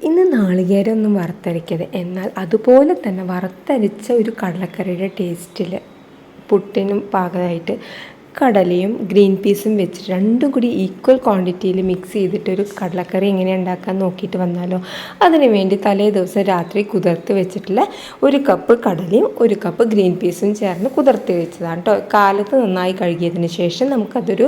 ഇന്ന് നാളികേരമൊന്നും വറുത്തരയ്ക്കരുത്. എന്നാൽ അതുപോലെ തന്നെ വറുത്തരച്ച ഒരു കടലക്കറിയുടെ ടേസ്റ്റിൽ പുട്ടിനും പാകമായിട്ട് കടലയും ഗ്രീൻ പീസും വെച്ച് രണ്ടും കൂടി ഈക്വൽ ക്വാണ്ടിറ്റിയിൽ മിക്സ് ചെയ്തിട്ട് ഒരു കടലക്കറി എങ്ങനെ ഉണ്ടാക്കാൻ നോക്കിയിട്ട് വന്നാലോ? അതിന് വേണ്ടി തലേ ദിവസം രാത്രി കുതിർത്ത് വെച്ചിട്ടുള്ള ഒരു കപ്പ് കടലയും ഒരു കപ്പ് ഗ്രീൻ പീസും ചേർന്ന് കുതിർത്ത് വെച്ചതാണ് കേട്ടോ കാലത്ത് നന്നായി കഴുകിയതിന് ശേഷം നമുക്കതൊരു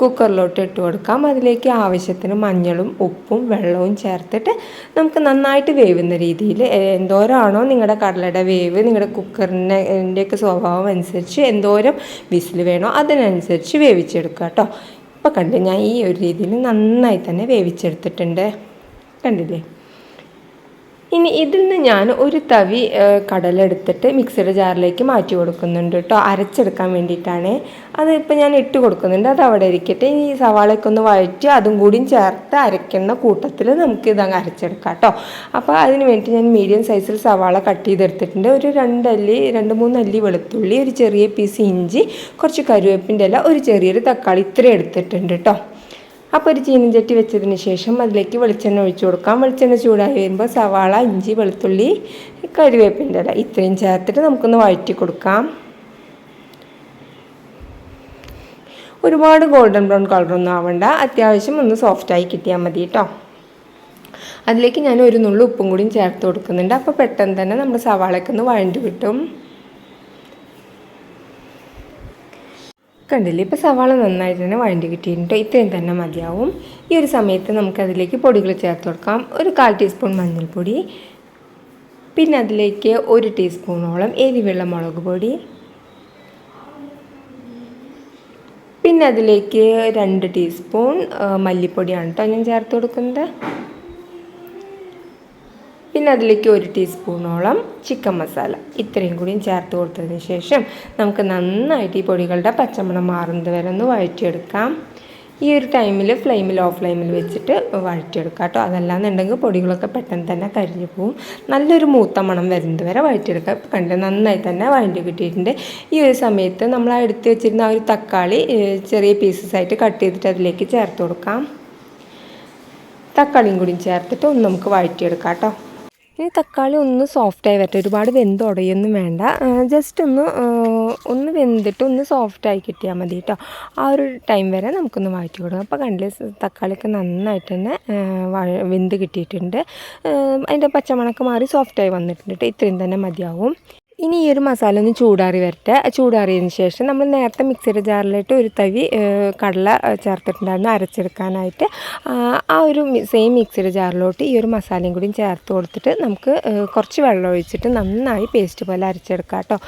കുക്കറിലോട്ട് ഇട്ട് കൊടുക്കാം. അതിലേക്ക് ആവശ്യത്തിന് മഞ്ഞളും ഉപ്പും വെള്ളവും ചേർത്തിട്ട് നമുക്ക് നന്നായിട്ട് വേവുന്ന രീതിയിൽ എന്തോരമാണോ നിങ്ങളുടെ കടലയുടെ വേവ് നിങ്ങളുടെ കുക്കറിന്റെ സ്വഭാവം അനുസരിച്ച് എന്തോരം വിസിൽ വേണോ അതിനനുസരിച്ച് വേവിച്ചെടുക്കുക കേട്ടോ. ഇപ്പോൾ കണ്ടു ഞാൻ ഈ ഒരു രീതിയിൽ നന്നായി തന്നെ വേവിച്ചെടുത്തിട്ടുണ്ട്. കണ്ടില്ലേ? ഇനി ഇതിൽ നിന്ന് ഞാൻ ഒരു തവി കടലെടുത്തിട്ട് മിക്സിയുടെ ജാറിലേക്ക് മാറ്റി കൊടുക്കുന്നുണ്ട് കേട്ടോ അരച്ചെടുക്കാൻ വേണ്ടിയിട്ടാണ്. അത് ഇപ്പോൾ ഞാൻ ഇട്ട് കൊടുക്കുന്നുണ്ട്. അത് അവിടെ ഇരിക്കട്ടെ. ഇനി ഈ സവാളയൊക്കെ ഒന്ന് വഴറ്റി അതും കൂടിയും ചേർത്ത് അരയ്ക്കുന്ന കൂട്ടത്തിൽ നമുക്ക് ഇതങ്ങ് അരച്ചെടുക്കാം കേട്ടോ അപ്പോൾ അതിന് വേണ്ടി ഞാൻ മീഡിയം സൈസിൽ സവാള കട്ട് ചെയ്തെടുത്തിട്ടുണ്ട്. ഒരു രണ്ടല്ലി രണ്ട് മൂന്നല്ലി വെളുത്തുള്ളി ഒരു ചെറിയ പീസ് ഇഞ്ചി കുറച്ച് കരുവേപ്പിന്റെ ഇല ഒരു ചെറിയൊരു തക്കാളി ഇത്രയും എടുത്തിട്ടുണ്ട് കേട്ടോ അപ്പോൾ ഒരു ചീനച്ചട്ടി വെച്ചതിന് ശേഷം അതിലേക്ക് വെളിച്ചെണ്ണ ഒഴിച്ചു കൊടുക്കാം. വെളിച്ചെണ്ണ ചൂടായി വരുമ്പോൾ സവാള ഇഞ്ചി വെളുത്തുള്ളി കരുവേപ്പിന്റെ ഇല ഇത്രയും ചേർത്തിട്ട് നമുക്കൊന്ന് വഴറ്റി കൊടുക്കാം. ഒരുപാട് ഗോൾഡൻ ബ്രൗൺ കളറൊന്നും ആവണ്ട. അത്യാവശ്യം ഒന്ന് സോഫ്റ്റായി കിട്ടിയാൽ മതി കേട്ടോ അതിലേക്ക് ഞാൻ ഒരു നുള്ളു ഉപ്പും കൂടിയും ചേർത്ത് കൊടുക്കുന്നുണ്ട്. അപ്പോൾ പെട്ടെന്ന് തന്നെ നമ്മൾ സവാളയൊക്കെ ഒന്ന് വഴണ്ടി കിട്ടും. കണ്ടില്ലേ? ഇപ്പോൾ സവാള നന്നായിട്ട് തന്നെ വഴണ്ടി കിട്ടിയിട്ടുണ്ട്. ഇത്രയും തന്നെ മതിയാവും. ഈ ഒരു സമയത്ത് നമുക്കതിലേക്ക് പൊടികൾ ചേർത്ത് കൊടുക്കാം. ഒരു കാൽ ടീസ്പൂൺ മഞ്ഞൾപ്പൊടി. പിന്നെ അതിലേക്ക് ഒരു ടീസ്പൂണോളം എരിവെള്ള മുളക് പൊടി. പിന്നെ അതിലേക്ക് രണ്ട് ടീസ്പൂൺ മല്ലിപ്പൊടിയാണ് കേട്ടോ ഞാൻ ചേർത്ത് കൊടുക്കുന്നത്. പിന്നെ അതിലേക്ക് ഒരു ടീസ്പൂണോളം ചിക്കൻ മസാല ഇത്രയും കൂടിയും ചേർത്ത് കൊടുത്തതിന് ശേഷം നമുക്ക് നന്നായിട്ട് ഈ പൊടികളുടെ പച്ചമണം മാറുന്നത് വരെ ഒന്ന് വഴറ്റിയെടുക്കാം. ഈ ഒരു ടൈമിൽ ഫ്ലെയിമിൽ ഓഫ് ഫ്ലെയിമിൽ വെച്ചിട്ട് വഴറ്റിയെടുക്കാം കേട്ടോ. അതല്ലാന്നുണ്ടെങ്കിൽ പൊടികളൊക്കെ പെട്ടെന്ന് തന്നെ കരിഞ്ഞു പോവും. നല്ലൊരു മൂത്ത മണം വരുന്നത് വരെ വഴറ്റിയെടുക്കുക ഇപ്പം കണ്ടില്ല നന്നായി തന്നെ വഴറ്റി കിട്ടിയിട്ടുണ്ട്. ഈ ഒരു സമയത്ത് നമ്മൾ എടുത്ത് വെച്ചിരുന്ന ആ ഒരു തക്കാളി ചെറിയ പീസസ് ആയിട്ട് കട്ട് ചെയ്തിട്ട് അതിലേക്ക് ചേർത്ത് കൊടുക്കാം. തക്കാളിയും കൂടി ചേർത്തിട്ട് ഒന്ന് നമുക്ക് വഴറ്റിയെടുക്കാം കേട്ടോ. ഇനി തക്കാളി ഒന്ന് സോഫ്റ്റായി വരട്ടെ. ഒരുപാട് വെന്ത് ഉടയൊന്നും വേണ്ട. ജസ്റ്റ് ഒന്ന് ഒന്ന് വെന്തിട്ട് ഒന്ന് സോഫ്റ്റായി കിട്ടിയാൽ മതി കേട്ടോ ആ ഒരു ടൈം വരെ നമുക്കൊന്ന് വഴറ്റി കൊടുക്കാം. അപ്പോൾ കണ്ടില്ലേ തക്കാളിക്ക് നന്നായിട്ട് തന്നെ വെന്ത് കിട്ടിയിട്ടുണ്ട്. അതിന്റെ പച്ചമണക്ക് മാറി സോഫ്റ്റായി വന്നിട്ടുണ്ട് കേട്ടോ ഇത്രയും തന്നെ മതിയാവും. ഇനി ഈ ഒരു മസാല ഒന്ന് ചൂടാറി വരട്ടെ. ചൂടാറിയതിന് ശേഷം നമ്മൾ നേരത്തെ മിക്സിയുടെ ജാറിലിട്ട് ഒരു തവി കടല ചേർത്തിട്ടുണ്ടായിരുന്നു അരച്ചെടുക്കാനായിട്ട്. ആ ഒരു സെയിം മിക്സിയുടെ ജാറിലോട്ട് ഈ ഒരു മസാലയും കൂടി ചേർത്ത് കൊടുത്തിട്ട് നമുക്ക് കുറച്ച് വെള്ളം ഒഴിച്ചിട്ട് നന്നായി പേസ്റ്റ് പോലെ അരച്ചെടുക്കാം കേട്ടോ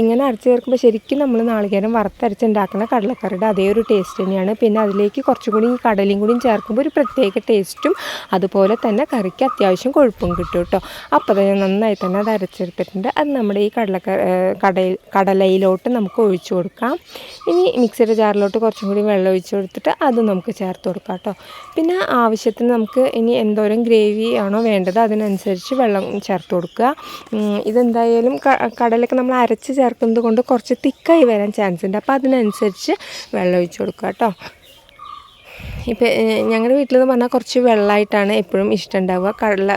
ഇങ്ങനെ അരച്ച് ചേർക്കുമ്പോൾ ശരിക്കും നമ്മൾ നാളികേരം വറുത്തരച്ചുണ്ടാക്കുന്ന കടലക്കറിയുടെ അതേ ഒരു ടേസ്റ്റ് തന്നെയാണ്. പിന്നെ അതിലേക്ക് കുറച്ചും കൂടി ഈ കടലയും കൂടി ചേർക്കുമ്പോൾ ഒരു പ്രത്യേക ടേസ്റ്റും അതുപോലെ തന്നെ കറിക്ക് അത്യാവശ്യം കൊഴുപ്പും കിട്ടും കേട്ടോ. അപ്പോൾ തന്നെ നന്നായി തന്നെ അത് അരച്ചെടുത്തിട്ടുണ്ട്. അത് നമ്മുടെ ഈ ഏഹ് കടയിൽ കടലയിലോട്ട് നമുക്ക് ഒഴിച്ചു കൊടുക്കാം. ഇനി മിക്സിയുടെ ജാറിലോട്ട് കുറച്ചും കൂടി വെള്ളം ഒഴിച്ചു കൊടുത്തിട്ട് അത് നമുക്ക് ചേർത്ത് കൊടുക്കാം കേട്ടോ. പിന്നെ ആവശ്യത്തിന് നമുക്ക് ഇനി എന്തോരം ഗ്രേവി ആണോ വേണ്ടത് അതിനനുസരിച്ച് വെള്ളം ചേർത്ത് കൊടുക്കുക. ഇതെന്തായാലും കടലൊക്കെ നമ്മൾ അരച്ച് ചേർക്കുന്നത് കൊണ്ട് കുറച്ച് തിക്കായി വരാൻ ചാൻസ് ഉണ്ട്. അപ്പോൾ അതിനനുസരിച്ച് വെള്ളം ഒഴിച്ചു കൊടുക്കുക കേട്ടോ. ഇപ്പം ഞങ്ങളുടെ വീട്ടിലെന്ന് പറഞ്ഞാൽ കുറച്ച് വെള്ളമായിട്ടാണ് എപ്പോഴും ഇഷ്ടം ഉണ്ടാവുക കടല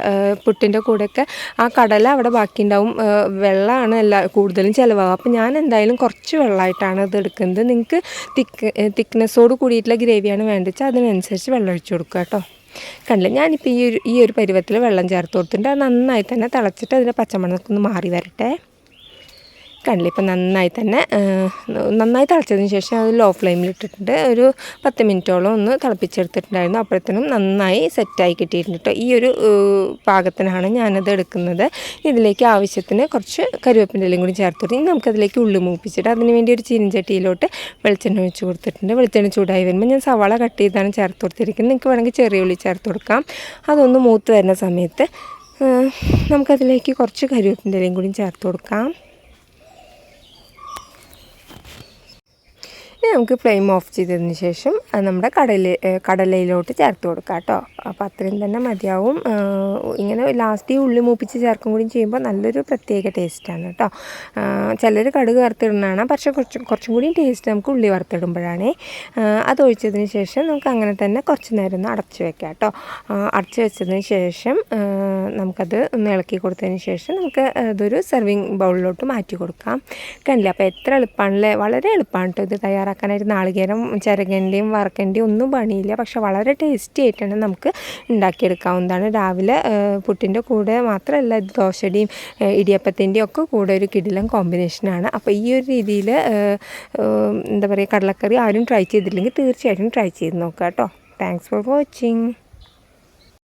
പുട്ടിന്റെ കൂടെയൊക്കെ ആ കടല അവിടെ ബാക്കി ഉണ്ടാവും ഏഹ് വെള്ളമാണ് എല്ലാ കൂടുതലും ചിലവാകുക അപ്പോൾ ഞാൻ എന്തായാലും കുറച്ച് വെള്ളമായിട്ടാണ് ഇത് എടുക്കുന്നത്. നിങ്ങൾക്ക് തിക്ക് തിക്നെസ്സോട് കൂടിയിട്ടുള്ള ഗ്രേവിയാണ് വേണ്ടത്. വെച്ചാൽ അതിനനുസരിച്ച് വെള്ളം ഒഴിച്ചു കൊടുക്കുക കേട്ടോ കണ്ടില്ല? ഞാനിപ്പോൾ ഈ ഒരു ഈ ഒരു പരുവത്തിൽ വെള്ളം ചേർത്ത് കൊടുത്തിട്ടുണ്ട്. അത് നന്നായി തന്നെ തിളച്ചിട്ട് അതിന്റെ പച്ചമണമൊക്കെ ഒന്ന് മാറി വരട്ടെ. കണ്ടില്ല? ഇപ്പം നന്നായി തന്നെ നന്നായി തിളച്ചതിന് ശേഷം അത് ലോ ഫ്ലെയിമിൽ ഇട്ടിട്ടുണ്ട്. ഒരു പത്ത് മിനിറ്റോളം ഒന്ന് തിളപ്പിച്ചെടുത്തിട്ടുണ്ടായിരുന്നു. അപ്പോഴത്തേനും നന്നായി സെറ്റായി കിട്ടിയിട്ടുണ്ട് കേട്ടോ ഈ ഒരു പാകത്തിനാണ് ഞാനത് എടുക്കുന്നത്. ഇതിലേക്ക് ആവശ്യത്തിന് കുറച്ച് കരുവേപ്പിന്റെ ഇലയും കൂടി ചേർത്ത് കൊടുത്തു ഇനി നമുക്കതിലേക്ക് ഉള്ളു മൂപ്പിച്ചിട്ട് അതിന് വേണ്ടി ഒരു ചീനച്ചട്ടിയിലോട്ട് വെളിച്ചെണ്ണ ഒഴിച്ച് കൊടുത്തിട്ടുണ്ട്. വെളിച്ചെണ്ണ ചൂടായി വരുമ്പോൾ ഞാൻ സവാള കട്ട് ചെയ്താണ് ചേർത്ത് കൊടുത്തിരിക്കുന്നത്. നിങ്ങൾക്ക് വേണമെങ്കിൽ ചെറിയ ഉള്ളി ചേർത്ത് കൊടുക്കാം. അതൊന്ന് മൂത്ത് വരുന്ന സമയത്ത് നമുക്കതിലേക്ക് കുറച്ച് കരുവേപ്പിന്റെ ഇലയും കൂടി ചേർത്ത് കൊടുക്കാം. നമുക്ക് ഫ്ലെയിം ഓഫ് ചെയ്തതിന് ശേഷം നമ്മുടെ കടല കടലയിലോട്ട് ചേർത്ത് കൊടുക്കാം കേട്ടോ. അപ്പോൾ അത്രയും തന്നെ മതിയാവും. ഇങ്ങനെ ലാസ്റ്റ് ഈ ഉള്ളി മൂപ്പിച്ച് ചേർക്കും കൂടി ചെയ്യുമ്പോൾ നല്ലൊരു പ്രത്യേക ടേസ്റ്റാണ് കേട്ടോ. ചിലർ കടുക് വറുത്തിടുന്നതാണ്. പക്ഷെ കുറച്ച് കുറച്ചും കൂടി ടേസ്റ്റ് നമുക്ക് ഉള്ളി വറുത്തിടുമ്പോഴാണേ അത് ഒഴിച്ചതിന് ശേഷം നമുക്ക് അങ്ങനെ തന്നെ കുറച്ച് നേരം ഒന്ന് അടച്ച് വെക്കാം കേട്ടോ. അടച്ച് വെച്ചതിന് ശേഷം നമുക്കത് ഒന്ന് ഇളക്കി കൊടുത്തതിന് ശേഷം നമുക്ക് അതൊരു സെർവിങ് ബൗളിലോട്ട് മാറ്റി കൊടുക്കാം. കണ്ടില്ലേ? അപ്പോൾ എത്ര എളുപ്പമാണല്ലേ വളരെ എളുപ്പമാണ് കേട്ടോ ഇത് തയ്യാറാക്കാനായിട്ട് നാളികേരം ചിരകന്റെയും വറക്കന്റെയും ഒന്നും പണിയില്ല. പക്ഷെ വളരെ ടേസ്റ്റി ആയിട്ടാണ് നമുക്ക് ഉണ്ടാക്കിയെടുക്കാവുന്നതാണ്. രാവിലെ പുട്ടിന്റെ കൂടെ മാത്രമല്ല ദോശയുടെയും ഇടിയപ്പത്തിന്റെയും ഒക്കെ കൂടെ ഒരു കിടിലം കോമ്പിനേഷനാണ് അപ്പോൾ ഈ ഒരു രീതിയിൽ എന്താ പറയുക കടലക്കറി ആരും ട്രൈ ചെയ്തില്ലെങ്കിൽ തീർച്ചയായിട്ടും ട്രൈ ചെയ്ത് നോക്കുക കേട്ടോ. Thanks for watching